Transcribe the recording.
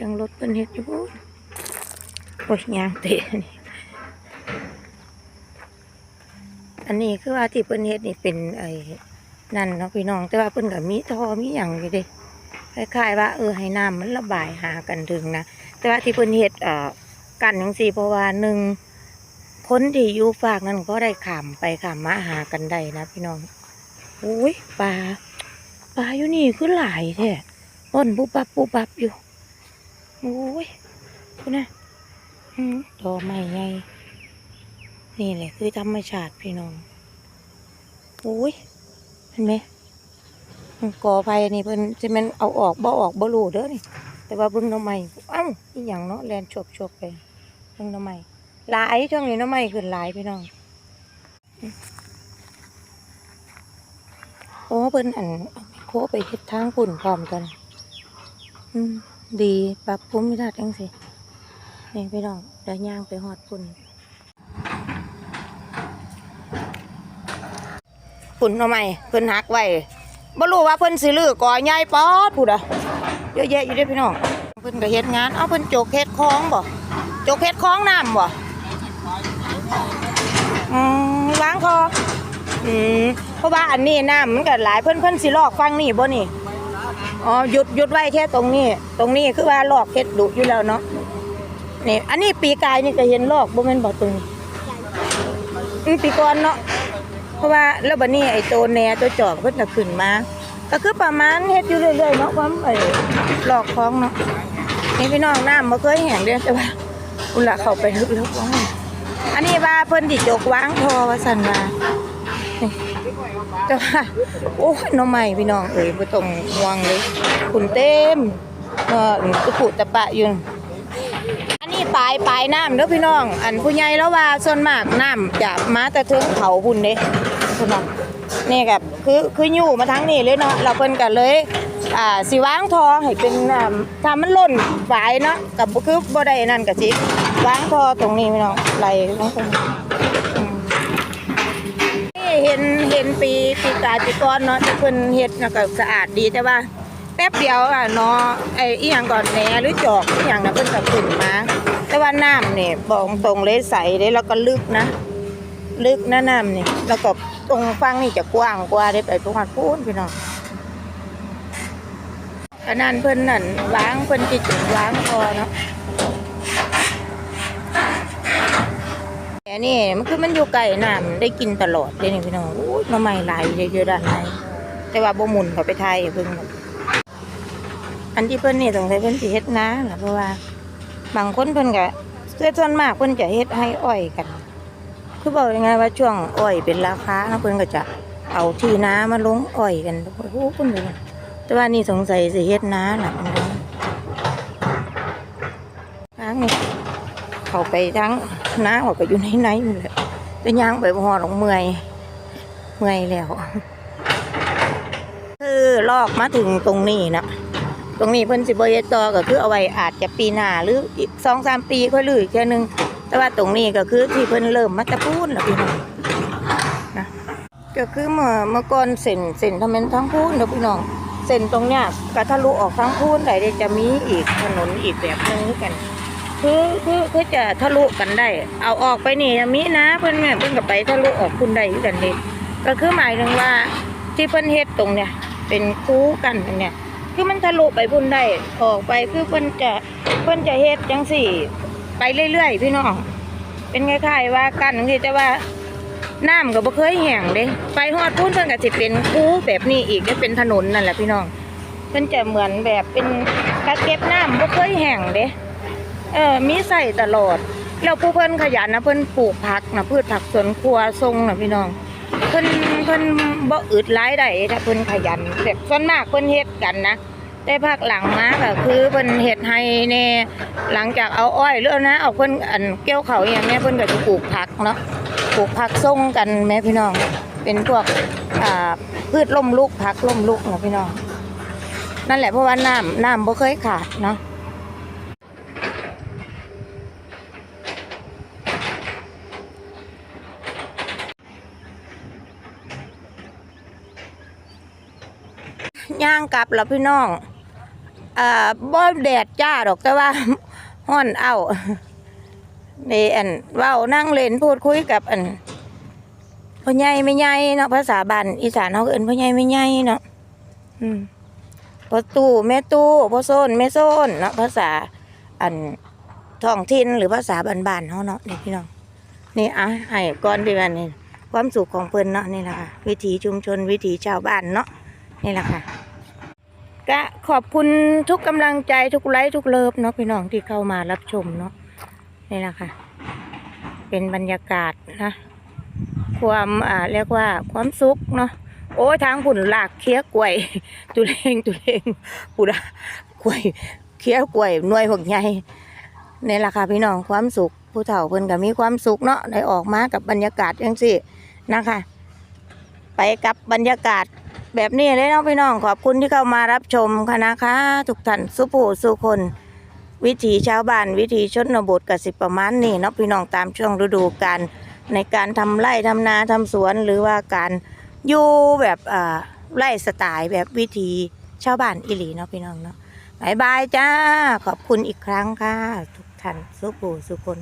สียงรถเพิ่นเฮ็ดอยู่พู้นโอ้ยยางเตะนี่อันนี้คือว่าที่เพิ่นเฮ็ดนี่เป็นไอ้นั่นเนาะพี่น้อง แต่ว่าเพิ่นก็มีท่อมีหยังอยู่เด้คล้ายๆว่าเออให้น้ำมันระบายหากันถึงนะแต่ว่าที่เพิ่นเฮ็ดเอ่อกันจังซี่เพราะว่าหนึ่งคนที่อยู่ฝากนั้นก็ได้ขามไปขามมาหากันได้นะพี่น้องโอ้ยปลาปลาอยู่นี่คือหลายแท้ป้นปุ๊บปับปุ๊บปับอยู่ โอ้ยคุณนะอืมดอกไม้ไงนี่แหละคือธรรมชาติพี่น้องโอ้ยเห็นไหมก่อไฟนี่เพิ่นจะมันเอาออกบ่ออกบ่รูเด้อนี่ แต่ว่าเบิ่งน้ำใหม่อ้าวอีหยังเนาะแลนชบชบไปเบิ่งน้ำใหม่หลายช่วงนี้น้ำใหม่ขึ้นหลายพี่น้องโอ้เพิ่นอันเอาไมโคไปเฮ็ดทางปุ่นพร้อมกัน อืม ดีปรับภูมิทัศน์จังสินี่พี่น้องเดี๋ยวย่างไปฮอดปุ่นปุ่นหน้ำใหม่เพิ่นหักไว้บ่รู้ว่าเพิ่นสิลือก่อใหญ่ปอดพูดอะเยอะแยะอยู่ด้อพี่น้องเพิ่นก็เฮ็ดงานเอาเพิ่นโจกเฮ็ดคลองบ่โจกเฮ็ดคลองน้ำบ่อืมล้างคออืมเพราะว่าอันนี้น้ำมันก็หลายเพิ่นเพิ่นสิลอกฟังนี่บ่นี่ อ๋อหยุดหยุดไว้แค่ตรงนี้ ตรงนี้คือว่าลอกเฮ็ดดุอยู่แล้วเนาะนี่ อันนี้ปีกายนี่ก็เห็นลอกบ่แม่นบ่ตรงนี้อืมปีก่อนเนาะเพราะว่าแล้วบัดนี้ไอ้โตแหนตัวจอกเพิ่นก็ขึ้นมา ก็คือประมาณเฮ็ดอยู่เรื่อยๆเนาะความไอ้ลอกคลองเนาะนี่พี่น้องน้ำบ่เคยแห้งเด้อแต่ว่าอุละเข้าไปลึกๆว่าอันนี้ว่าเพิ่นสิจกวางทอว่าซั่นว่า แต่ว่าโอ้ยน้องใหม่พี่น้องเอ้ยบ่ต้องห่วงเลยคุณเต็มเนาะตุกุตะปะอยู่อันนี้ปลายปลายน้ำเด้อพี่น้อง อันผู้ใหญ่แล้วว่าส่วนมากน้ำจะมาแต่ถึงเขาพุ่นเด้พี่น้องนี่กับคือคืออยู่มาทั้งนี้เลยเนาะเราเพิ่นกันเลยอ่าสิวางทอให้เป็นอ่าถ้ามันล่นฝายเนาะกับคือบ่ได้นั่นก็สิวางทอตรงนี้พี่น้องไหลลงตรงนี้ เห็นเห็นปีปีกายปีก่อนเนาะที่เพิ่นเฮ็ดน่ะก็สะอาดดีแต่ว่า แป๊บเดียวอะเนาะไอ้อีหยังก่อนแหนหรือจอกอีหยังน่ะเพิ่นก็ขึ้นมา แต่ว่าน้ำเนี่ยบอกตรงเลยใสเลยแล้วก็ลึกนะ ลึกนะน้ำนี่แล้วก็ตรงฟังนี่จะกว้างกว่าได้ไปตรงหัดพูนพี่น้องขนาดเพิ่นนั่นวางเพิ่นจิจุวางพอเนาะ แต่นี่มันคือมันอยู่ไกลน้ำได้กินตลอดเลยนี่พี่น้องโอ้ยหน้ำไม่ไหลเยอะๆด้านในแต่ว่าบ่หมุนเขาไปไทยเพิ่งอันที่เพิ่นนี่ต้องใช้เพิ่นสิเฮ็ดนะเพราะว่าบางคนเพิ่นก็เสื้อส่วนมากเพิ่นจะเฮ็ดให้อ้อยกัน คือบอกยังไงว่าช่วงอ้อยเป็นราคานะเพิ่นก็จะเอาที่นามาลงอ้อยกันโอ้โหเพิ่นเลยแต่ว่านี่สงสัยสิเฮ็ดนาล่ะพี่น้องทางนี่เข้าไปทั้ง นาออกไปอยู่ในไหนนี่แหละจะย่างไปบ่ฮอหรอกเมื่อยเมื่อยแล้ว คือลอกมาถึงตรงนี้นะตรงนี้เพิ่นสิบเฮ็ดต่อก็คือเอาไว้อาจจะปีหน้าหรืออีกสองสามปีค่อยลืออีกแค่หนึง แต่ว่าตรงนี้ก็คือที่เพิ่นเริ่มมาตะพูนแล้วพี่น้องนะก็คือเมื่อเมื่อก่อนเส้นเส้นทำเป็นทั้งพูนเด้อพี่น้องเส้นตรงเนี้ยก็ทะลุออกทั้งพูนได้เดี๋ยวจะมีอีกถนนอีกแบบนึงกัน คือคือคือจะทะลุกันได้ เอาออกไปนี่มีนะเพิ่อนแม่เพิ่อนก็ไปทะลุออกคุณได้คือกันเด้ก็คือหมายถึงว่าที่เพิ่อนเฮ็ดตรงเนี้ยเป็นคู่กันเนี้ยคือมันทะลุไปพุ่นได้ออกไปคือเพิ่อนจะเพิ่อนจะเฮ็ดจังสี่ ไปเรื่อยๆพี่น้องเป็นคล้ายๆว่ากันจังซี่แต่ว่าน้ำก็บ่เคยแห้งเด้ไปฮอดพุ่นเพิ่อนก็สิเป็นคู่แบบนี้อีกได้เป็นถนนนั่นแหละพี่น้องเพิ่อนจะเหมือนแบบเป็นกักเก็บน้ำบ่เคยแห้งเด้ เออมีใส่ตลอด แล้วผู้เพิ่นขยันนะเพิ่นปลูกผักนะพืชผักสวนครัวทรงนะพี่น้อง เพิ่นเพิ่นบ่อึดหลายได้ถ้าเพิ่นขยันแบบส่วนมากเพิ่นเฮ็ดกันนะแต่ภาคหลังมาก็คือเพิ่นเฮ็ดให้แน่หลังจากเอาอ้อยหรือเอานะเอาเพิ่นอันเกี่ยวเขาอย่างเนี้ยเพิ่นก็จะปลูกผักเนาะปลูกผักส่งกันแม่พี่น้อง เป็นพวกอ่าพืชล่มลุกผักล่มลุกเนาะพี่น้องนั่นแหละเพราะว่าน้ำน้ำบ่เคยขาดเนาะ ย่างกลับแล้วพี่น้องอ่าบ่แดดจ้าดอกแต่ว่าฮ้อนเอานี่อันเว้านั่งเล่นพูดคุยกับอันพ่อใหญ่ไม่ใหญ่เนาะภาษาบ้านอีสานเขาเอิ้นพ่อใหญ่ไม่ใหญ่เนาะอืมพ่อตู้แม่ตู้พ่อโซนแม่โซนเนาะภาษาอันท้องถิ่นหรือภาษาบ้านๆเขาเนาะนี่พี่น้องนี่อะให้ก่อนดีกว่านี่ความสุขของเพิ่นเนาะนี่แหละค่ะวิถีชุมชนวิถีชาวบ้านเนาะนี่แหละค่ะ ก็ขอบคุณทุกกำลังใจทุกไลค์ทุกเลิฟเนาะพี่น้องที่เข้ามารับชมเนาะนี่แหละค่ะ เป็นบรรยากาศนะความอ่าเรียกว่าความสุขเนาะโอ้ยทางผุ่นหลากเคี้ยวกล้วยตุเลงตุเลงปุดากล้วยเคี้ยวกล้วยหน่วยหกใหญ่นี่แหละค่ะพี่น้องความสุขผู้เฒ่าเพิ่นก็มีความสุขเนาะได้ออกมากับบรรยากาศจังสี่นะคะ ไปกับบรรยากาศ แบบนี้เลยเนาะพี่น้องขอบคุณที่เข้ามารับชมค่ะนะคะทุกท่านสุผู้สุคน วิถีชาวบ้านวิถีชนบทกสิประมาณนี้เนาะพี่น้องตามช่วงฤดูกาลในการทำไร่ทำนาทำสวนหรือว่าการอยู่แบบอ่าไร่สไตล์แบบวิถีชาวบ้านอิหลีเนาะพี่น้องเนาะบายบายจ้าขอบคุณอีกครั้งค่ะ ทุกท่านสุผู้สุคน